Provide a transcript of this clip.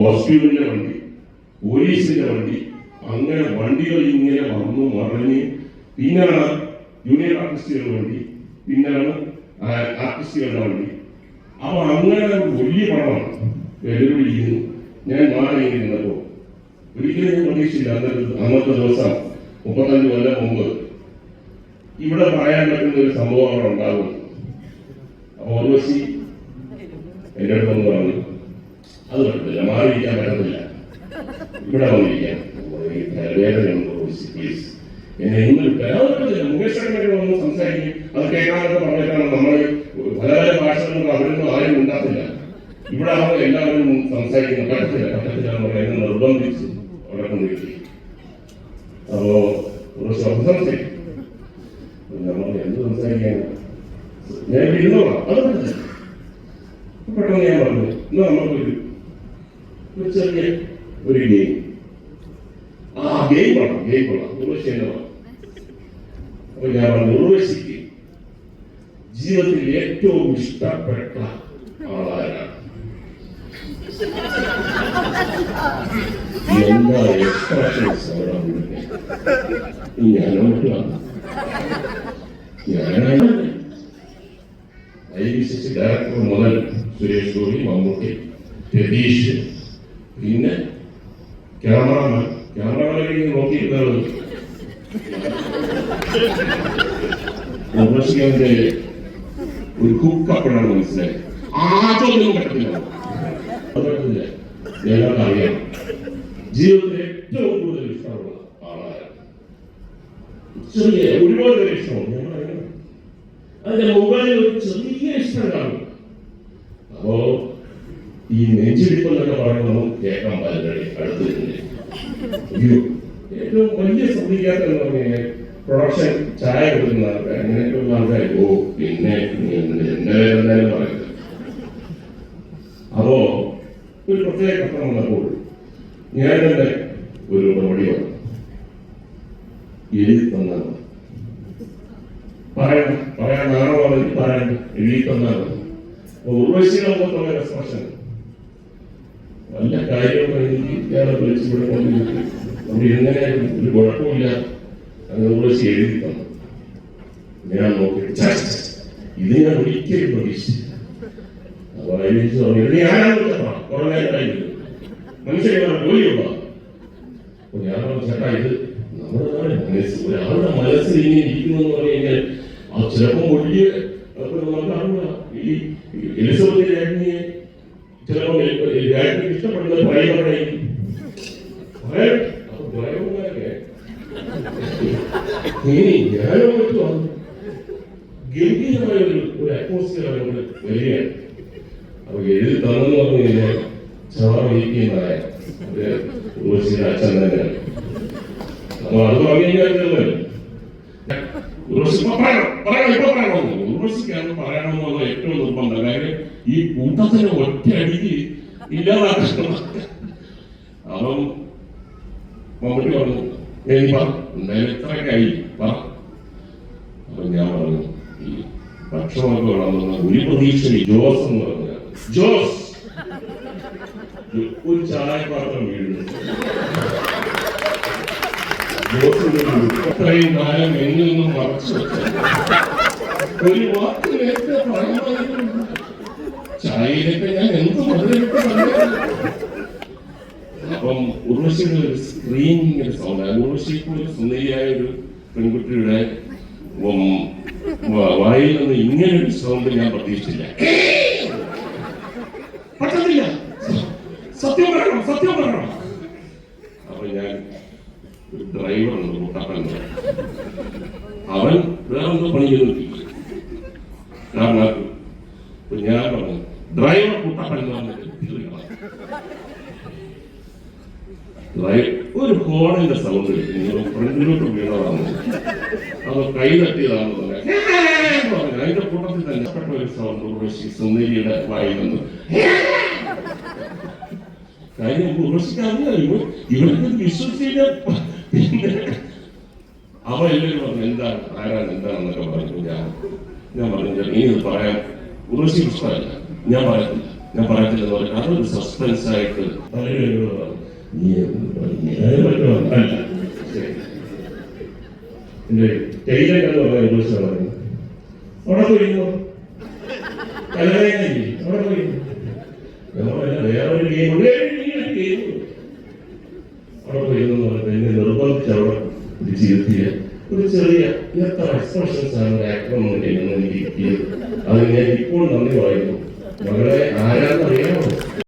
ഹോസ്പിറ്റലിന്റെ വണ്ടി പോലീസിന്റെ വണ്ടി അങ്ങനെ വണ്ടികൾ ഇങ്ങനെ വന്നു മറിഞ്ഞ്. പിന്നാണ് ജൂനിയർ ആർട്ടിസ്റ്റുകളുടെ വണ്ടി പിന്നാണ് ആ, ആർട്ടിസ്റ്റുകളുടെ വണ്ടി. അപ്പൊ അങ്ങനെ വലിയ പടമാണ് വെല്ലുവിളിക്കുന്നു. ഞാൻ മാറി നിന്നപ്പോ ഒരിക്കലും ഞാൻ പ്രതീക്ഷിച്ചില്ല. അന്നത്തെ അന്നത്തെ ദിവസം മുപ്പത്തഞ്ച് കൊല്ലം മുമ്പ് ഇവിടെ പറയാൻ പറ്റുന്ന ഒരു സംഭവം അവിടെ ഉണ്ടാകും. അപ്പൊ ഉർവശി എന്നോട് വന്ന് പറഞ്ഞു. അത് പറ്റത്തില്ല മാറിയിരിക്കാൻ പറ്റത്തില്ല. ഇവിടെ വന്നിരിക്കാൻ. പ്ലീസ് എന്നെ ഇന്ന് പറ്റത്തില്ല മുകേഷ് അടങ്ങി വന്ന് സംസാരിക്കും. അത് കേൾക്കാനൊക്കെ പറഞ്ഞിട്ടാണ് നമ്മൾ പല പല ഭാഷകളൊന്നും അവരൊന്നും ആരും ഉണ്ടാക്കില്ല ഇവിടെ ആവുമ്പോൾ എല്ലാവരും സംസാരിക്കുന്നു. പറ്റത്തില്ല പറ്റത്തില്ല എന്ന് പറയുന്നത് നിർബന്ധിച്ച് അവിടെ കൊണ്ടിരിക്കും അപ്പോ ഒരു സംസാരിക്കും നമ്മൾ എന്ത് സംസാരിക്കാനാണ്? ഞാൻ ഇരുന്നോളാം. അത് പെട്ടെന്ന് ഞാൻ പറഞ്ഞു. എന്നാ നമുക്കൊരു ഒരു ഒരു ഗെയിം ആ ഗെയിം വേണം ഗെയിം വേണം ഉർവശി തന്നെ വേണം അപ്പൊ ഞാൻ പറഞ്ഞു ഉർവശിക്ക് ജീവിതത്തിൽ ഏറ്റവും ഇഷ്ടപ്പെട്ട ആളാരാണ്? എന്താ എക്സ്പ്രഷൻസ് അവിടെ നോക്കുകയാണ് ഞാനാണ് ഐ വിശ്വസിച്ച് ഡയറക്ടർ മുതൽ സുരേഷ് ഗോപി മമ്മൂട്ടി രതീഷ്. ക്യാമറമാൻ ക്യാമറമാനെ നോക്കിയിരുന്നത് ഉർവശിക്കാന്റെ ഒരു കുക്ക് അപ്പോഴാണ് മനസ്സിലായത് ആദ്യമൊന്നും പറ്റത്തില്ല അത് പറ്റത്തില്ല ഞങ്ങൾക്ക് അറിയാം ജീവിതത്തിൽ ഏറ്റവും കൂടുതൽ ഇഷ്ടമുള്ള ആളാണ് ചെറിയ ഒരുപാട് പേര് ഇഷ്ടമാണ് ഞങ്ങൾ അറിയണം അതിന്റെ മുകളിൽ ഒരു ചെറിയ ഇഷ്ടം കാണും അപ്പോ ഈ നെഞ്ചിടിപ്പ് എന്നൊക്കെ പറയുമ്പോൾ നമുക്ക് കേൾക്കാൻ പാടില്ല അടുത്ത് തന്നെ അയ്യോ ഏറ്റവും വലിയ ശ്രദ്ധിക്കാത്ത എന്ന് പറഞ്ഞു പ്രൊഡക്ഷൻ ചായ കൊടുക്കുന്ന ആൾക്കാർ. അങ്ങനെയൊക്കെയുള്ള ആൾക്കാർ. ഓ പിന്നെ എന്റെ പേര് എന്തായാലും പറയുന്നത് അപ്പോ ഒരു പ്രത്യേക ഘട്ടം വന്നപ്പോൾ ഞാൻ തന്നെ ഒരു മറുപടി പറഞ്ഞു എഴുതി തന്നാൽ പറയണം. പറയാൻ നാണമാണ് പറയണ്ട എഴുതി തന്നാൽ ഉർവശിയുടെ എക്സ്പ്രഷൻ വല്ല കാര്യമൊക്കെ ഇയാളെ നമ്മൾ എങ്ങനെ ഒരു കുഴപ്പമില്ല അങ്ങനെ എഴുതി തന്നു ഞാൻ നോക്കി ഇത് ഞാൻ ഒരിക്കലും പ്രതീക്ഷിച്ചില്ല. അപ്പൊ നമ്മുടെ മനസ്സിൽ ഇങ്ങനെ ഇരിക്കുന്നു കഴിഞ്ഞാൽ ആ ചിലപ്പോൾ വലിയ ഈ എലിസബത്ത് രാജ്ഞിയെ ചിലപ്പോൾ രാജ്ഞിക്ക് ഇഷ്ടപ്പെടുന്ന അപ്പൊ ഡ്രൈവർമാരൊക്കെ ഇനി ഞാനും മറ്റു ഗംഭീരമായ ഒരു ഒരു അറ്റ്മോസ്ഫിയർ അങ്ങോട്ട് വരികയാണ്. അപ്പൊ എഴുതി തന്നെന്ന് പറഞ്ഞു കഴിഞ്ഞാൽ ചവാറിയിരിക്കുന്നതായ ഉർവശിയുടെ അച്ഛൻ തന്നെയാണ്. അപ്പൊ അത് പറഞ്ഞു കഴിഞ്ഞാൽ ഉർവശി ഇപ്പൊ പറയണം പറയണം ഇപ്പൊ പറയണം ഉർവശിക്കാണ് പറയണമെന്നുള്ള ഏറ്റവും നിർബന്ധം കാര്യം ഈ കൂട്ടത്തിന് ഒറ്റയടിക്ക് ഇല്ലാതാക്കണം അപ്പം മമ്മൂട്ടി പറഞ്ഞു ഏയ് പറ പറ അപ്പൊ ഞാൻ പറഞ്ഞു ഈ ഭക്ഷണമൊക്കെ വേണമെന്ന് ഒരു പ്രതീക്ഷ ജോസ് എന്ന് പറഞ്ഞ ജോസ് ഒരു ചായപാത്രം വീഴുന്നു ജോസിന്റെ ഒരു ഇത്രയും കാലം എന്നിൽ നിന്നും മറച്ചു ഒരു വാക്ക് നേരത്തെ പറയുമായിരുന്നു. ചായയിലൊക്കെ ഞാൻ എന്ത് അപ്പം ഉർവശിയുടെ ഒരു സ്ക്രീനിങ്ങിന്റെ സൗണ്ട് ഉർവശി ഒരു സുന്ദരിയായ ഒരു പെൺകുട്ടിയുടെ വായിൽ നിന്ന് ഇങ്ങനെ ഒരു സൗണ്ട് ഞാൻ പ്രതീക്ഷിച്ചില്ല. പറ്റത്തില്ല. സത്യം പറയണം സത്യം പറയണം. അപ്പൊ ഞാൻ ഡ്രൈവർ എന്ന് പറയും. അവൻ വേറെന്തോ പണി ചെയ്തു കാരണം ഞാൻ പറഞ്ഞു ഡ്രൈവർ ഡ്രൈവർ ഒരു ഹോണിന്റെ സൗണ്ട് ഫ്രണ്ടിലോട്ട് വീണതാണ് അത് കൈ തട്ടിയതാണെന്ന് പറയാം അതിന്റെ കൂട്ടത്തിൽ തന്നെ ഒരു സൗണ്ട് ഉർവശി സുന്ദരിയുടെ വായിൽ നിന്ന് കാര്യം ഉർവശിക്കാറില്ല ഇവർ ഇവർക്ക് വിശ്വസിച്ചില്ല. അവ എല്ലാവരും പറഞ്ഞു എന്താണ് ആരാണ് എന്താണെന്നൊക്കെ പറഞ്ഞു. ഞാൻ ഞാൻ പറഞ്ഞു "ചേട്ടാ, ഇനി ഇത് പറയാൻ ഉറച്ചി ഇഷ്ടമല്ല ഞാൻ പറയത്തില്ല. ഞാൻ പറയത്തില്ല എന്ന് പറഞ്ഞു. അതൊരു സസ്പെൻസ് ആയിട്ട് എന്റെ എന്ന് പറഞ്ഞ ഇംഗ്ലീഷ് പറഞ്ഞു. അവിടെ കല്യാണം കഴിഞ്ഞില്ലേ? അവിടെ പോയിരുന്നു നമ്മളല്ല വേറെ ഒരു ഗെയിം ഗെയിം അവിടെ പോയിരുന്നു പറഞ്ഞിട്ട് എന്നെ നിർബന്ധിച്ച് അവിടെ പിടിച്ചിരുത്തിയ ഒരു ചെറിയ എത്ര എക്സ്പ്രഷൻസ് ആണ് ഒരു ആക്ടർ അത് ഞാൻ ഇപ്പോൾ നന്ദി പറയുന്നു. മകളെ ആരാന്നറിയാമോ?